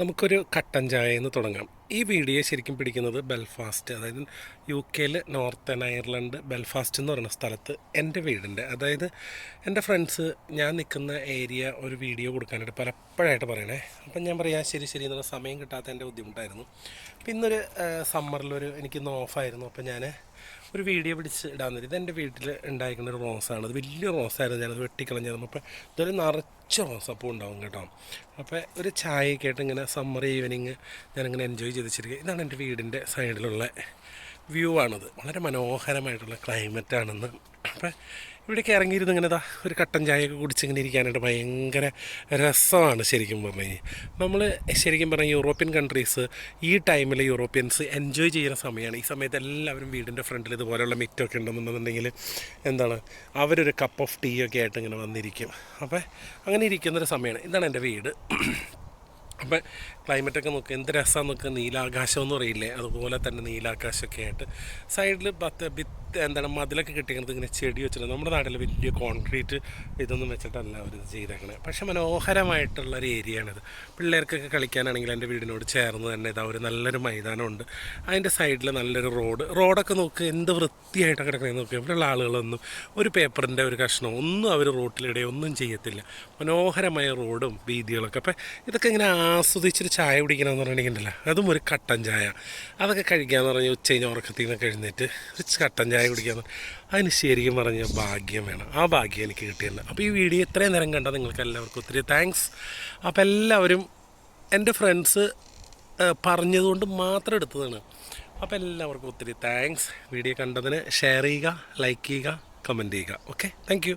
നമുക്കൊരു കട്ടൻ ചായ എന്ന് തുടങ്ങാം. ഈ വീഡിയോ ശരിക്കും പിടിക്കുന്നത് ബെൽഫാസ്റ്റ് അതായത് യു കെയിൽ നോർത്തേൺ അയർലൻഡ് ബെൽഫാസ്റ്റ് എന്ന് പറയുന്ന സ്ഥലത്ത് എന്റെ വീടിന്റെ. അതായത് എന്റെ ഫ്രണ്ട്സ് ഞാൻ നിൽക്കുന്ന ഏരിയ ഒരു വീഡിയോ കൊടുക്കാനായിട്ട് പലപ്പോഴായിട്ട് പറയണേ. അപ്പം ഞാൻ പറയാം ശരി ശരി എന്നുള്ള സമയം കിട്ടാത്ത എന്റെ ബുദ്ധിമുട്ടായിരുന്നു. പിന്നൊരു സമ്മറിലൊരു എനിക്കിന്ന് ഓഫായിരുന്നു. അപ്പം ഞാൻ ഒരു വീഡിയോ പിടിച്ച് ഇടാൻ നേരം ഇതെന്റെ വീട്ടിൽ ഉണ്ടായിരിക്കുന്ന ഒരു റോസാണ്. അത് വലിയ റോസായിരുന്നു. ഞാനത് വെട്ടിക്കളഞ്ഞത് അപ്പോൾ ഇതൊരു നിറച്ച റോസപ്പൂ ഉണ്ടാവും കേട്ടോ. അപ്പോൾ ഒരു ചായയൊക്കെ ആയിട്ട് ഇങ്ങനെ സമ്മർ ഈവനിങ് ഞാനിങ്ങനെ എൻജോയ് ചെയ്ത് വെച്ചിരിക്കുക ഇതാണ് എന്റെ വീടിന്റെ സൈഡിലുള്ള വ്യൂ ആണത്. വളരെ മനോഹരമായിട്ടുള്ള ക്ലൈമറ്റാണെന്ന് അപ്പോൾ അപ്പം ഇവിടേക്ക് ഇറങ്ങിയിരുന്ന് ഇങ്ങനെ ഇതാ ഒരു കട്ടൻ ചായയൊക്കെ കുടിച്ച് ഇങ്ങനെ ഇരിക്കാനായിട്ട് ഭയങ്കര രസമാണ് ശരിക്കും പറഞ്ഞു കഴിഞ്ഞാൽ. നമ്മൾ ശരിക്കും പറഞ്ഞാൽ യൂറോപ്യൻ കൺട്രീസ് ഈ ടൈമിൽ യൂറോപ്യൻസ് എൻജോയ് ചെയ്യുന്ന സമയമാണ്. ഈ സമയത്ത് എല്ലാവരും വീടിന്റെ ഫ്രണ്ടിൽ ഇതുപോലെയുള്ള മിറ്റൊക്കെ ഉണ്ടെന്നുണ്ടെന്നുണ്ടെങ്കിൽ എന്താണ് അവരൊരു കപ്പ് ഓഫ് ടീ ഒക്കെ ആയിട്ട് ഇങ്ങനെ വന്നിരിക്കും. അപ്പോൾ അങ്ങനെ ഇരിക്കുന്നൊരു സമയമാണ്. ഇതാണ് എന്റെ വീട്. അപ്പം ക്ലൈമറ്റൊക്കെ നോക്കുക എന്ത് രസമാണ് നോക്കുക നീലാകാശം എന്ന് പറയില്ലേ? അതുപോലെ തന്നെ നീലാകാശമൊക്കെ ആയിട്ട്. സൈഡിൽ പത്ത് ഭിത്ത് എന്താണ് മതിലൊക്കെ കെട്ടിക്കുന്നത് ഇങ്ങനെ ചെടി വെച്ചിട്ടുണ്ട്. നമ്മുടെ നാട്ടിൽ വലിയ കോൺക്രീറ്റ് ഇതൊന്നും വെച്ചിട്ടല്ല അവർ ഇത് ചെയ്തേക്കണേ. പക്ഷെ മനോഹരമായിട്ടുള്ള ഒരു ഏരിയയാണിത് പിള്ളേർക്കൊക്കെ കളിക്കാനാണെങ്കിൽ എന്റെ വീടിനോട് ചേർന്ന് തന്നെ ഇതാ ഒരു നല്ലൊരു മൈതാനമുണ്ട്. അതിന്റെ സൈഡിൽ നല്ലൊരു റോഡ് റോഡൊക്കെ നോക്കുക എന്ത് വൃത്തിയായിട്ട് കിടക്കണേ നോക്കുക ഇവിടെയുള്ള ആളുകളൊന്നും ഒരു പേപ്പറിന്റെ ഒരു കഷ്ണം ഒന്നും അവർ റോട്ടിലിടെ ഒന്നും ചെയ്യത്തില്ല. മനോഹരമായ റോഡും വീതികളൊക്കെ. അപ്പം ഇതൊക്കെ ഇങ്ങനെ ആസ്വദിച്ചൊരു ചായ കുടിക്കണമെന്ന് പറഞ്ഞിട്ടുണ്ടല്ലോ അതും ഒരു കട്ടൻ ചായ. അതൊക്കെ കഴിക്കാമെന്ന് പറഞ്ഞാൽ ഉച്ച കഴിഞ്ഞ ഉറക്കത്തിൽ നിന്നൊക്കെ എഴുന്നേറ്റ് ഒരു കട്ടൻ ചായ കുടിക്കാമെന്ന് അതിന് ശരിക്കും പറഞ്ഞ ഭാഗ്യം വേണം. ആ ഭാഗ്യം എനിക്ക് കിട്ടിയിട്ടുണ്ട് അപ്പോൾ ഈ വീഡിയോ ഇത്രയും നേരം കണ്ടാൽ നിങ്ങൾക്ക് എല്ലാവർക്കും ഒത്തിരി താങ്ക്സ് അപ്പോൾ എല്ലാവരും എന്റെ ഫ്രണ്ട്സ് പറഞ്ഞതുകൊണ്ട് മാത്രം എടുത്തതാണ്. അപ്പോൾ എല്ലാവർക്കും ഒത്തിരി താങ്ക്സ് വീഡിയോ കണ്ടതിന് ഷെയർ ചെയ്യുക ലൈക്ക് ചെയ്യുക കമന്റ് ചെയ്യുക. Okay thank